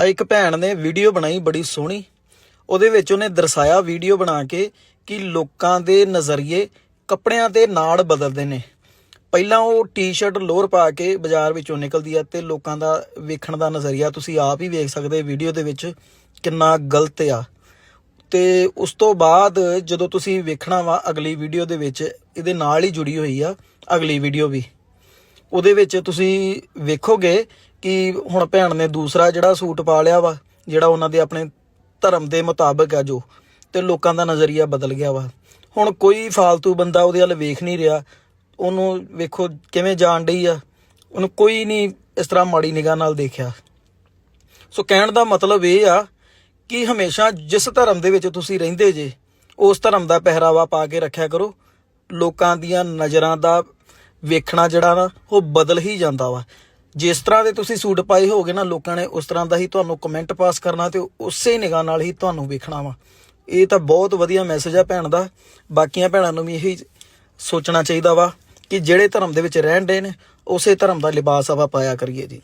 ਇੱਕ ਭੈਣ ਨੇ ਵੀਡੀਓ ਬਣਾਈ, ਬੜੀ ਸੋਹਣੀ। ਉਹਦੇ ਵਿੱਚ ਉਹਨੇ ਦਰਸਾਇਆ ਵੀਡੀਓ ਬਣਾ ਕੇ ਕਿ ਲੋਕਾਂ ਦੇ ਨਜ਼ਰੀਏ ਕੱਪੜਿਆਂ ਦੇ ਨਾਲ ਬਦਲਦੇ ਨੇ। ਪਹਿਲਾਂ ਉਹ ਟੀ-ਸ਼ਰਟ ਲੋਅਰ ਪਾ ਕੇ ਬਾਜ਼ਾਰ ਵਿੱਚੋਂ ਨਿਕਲਦੀ ਆ ਤੇ ਲੋਕਾਂ ਦਾ ਵੇਖਣ ਦਾ ਨਜ਼ਰੀਆ ਤੁਸੀਂ ਆਪ ਹੀ ਵੇਖ ਸਕਦੇ ਵੀਡੀਓ ਦੇ ਵਿੱਚ ਕਿੰਨਾ ਗਲਤ ਆ। ਤੇ ਉਸ ਤੋਂ ਬਾਅਦ ਜਦੋਂ ਤੁਸੀਂ ਵੇਖਣਾ ਵਾ ਅਗਲੀ ਵੀਡੀਓ ਦੇ ਵਿੱਚ, ਇਹਦੇ ਨਾਲ ਹੀ ਜੁੜੀ ਹੋਈ ਆ ਅਗਲੀ ਵੀਡੀਓ ਵੀ। ਉਹਦੇ ਵਿੱਚ ਤੁਸੀਂ ਵੇਖੋਗੇ ਕਿ ਹੁਣ ਭੈਣ ਨੇ ਦੂਸਰਾ ਜਿਹੜਾ ਸੂਟ ਪਾ ਲਿਆ ਵਾ, ਜਿਹੜਾ ਉਹਨਾਂ ਦੇ ਆਪਣੇ ਧਰਮ ਦੇ ਮੁਤਾਬਕ ਆ ਜੋ, ਤੇ ਲੋਕਾਂ ਦਾ ਨਜ਼ਰੀਆ ਬਦਲ ਗਿਆ ਵਾ। ਹੁਣ ਕੋਈ ਫਾਲਤੂ ਬੰਦਾ ਉਹਦੇ ਵੱਲ ਵੇਖ ਨਹੀਂ ਰਿਹਾ, ਉਹਨੂੰ ਵੇਖੋ ਕਿਵੇਂ ਜਾਣ ਡਈ ਆ, ਉਹਨੂੰ ਕੋਈ ਨਹੀਂ ਇਸ ਤਰ੍ਹਾਂ ਮਾੜੀ ਨਿਗਾਹ ਨਾਲ ਦੇਖਿਆ। ਸੋ ਕਹਿਣ ਦਾ ਮਤਲਬ ਇਹ ਆ ਕਿ ਹਮੇਸ਼ਾ ਜਿਸ ਧਰਮ ਦੇ ਵਿੱਚ ਤੁਸੀਂ ਰਹਿੰਦੇ ਜੇ, ਉਸ ਧਰਮ ਦਾ ਪਹਿਰਾਵਾ ਪਾ ਕੇ ਰੱਖਿਆ ਕਰੋ। ਲੋਕਾਂ ਦੀਆਂ ਨਜ਼ਰਾਂ ਦਾ ਵੇਖਣਾ ਜਿਹੜਾ ਨਾ, ਉਹ ਬਦਲ ਹੀ ਜਾਂਦਾ ਵਾ। ਜਿਸ ਤਰ੍ਹਾਂ ਦੇ ਤੁਸੀਂ ਸੂਟ ਪਾਏ ਹੋਗੇ ਨਾ ਲੋਕਾਂ ਨੇ, ਉਸ ਤਰ੍ਹਾਂ ਦਾ ਹੀ ਤੁਹਾਨੂੰ ਕਮੈਂਟ ਪਾਸ ਕਰਨਾ ਤੇ ਉਸੇ ਨਿਗਾਹ ਨਾਲ ਹੀ ਤੁਹਾਨੂੰ ਵੇਖਣਾ ਵਾ। ਇਹ ਤਾਂ ਬਹੁਤ ਵਧੀਆ ਮੈਸੇਜ ਆ ਭੈਣ ਦਾ। ਬਾਕੀਆਂ ਭੈਣਾਂ ਨੂੰ ਵੀ ਇਹੀ ਸੋਚਣਾ ਚਾਹੀਦਾ ਵਾ ਕਿ ਜਿਹੜੇ ਧਰਮ ਦੇ ਵਿੱਚ ਰਹਿਣ ਦੇ ਨੇ, ਉਸੇ ਧਰਮ ਦਾ ਲਿਬਾਸ ਆਪਾਂ ਪਾਇਆ ਕਰੀਏ ਜੀ।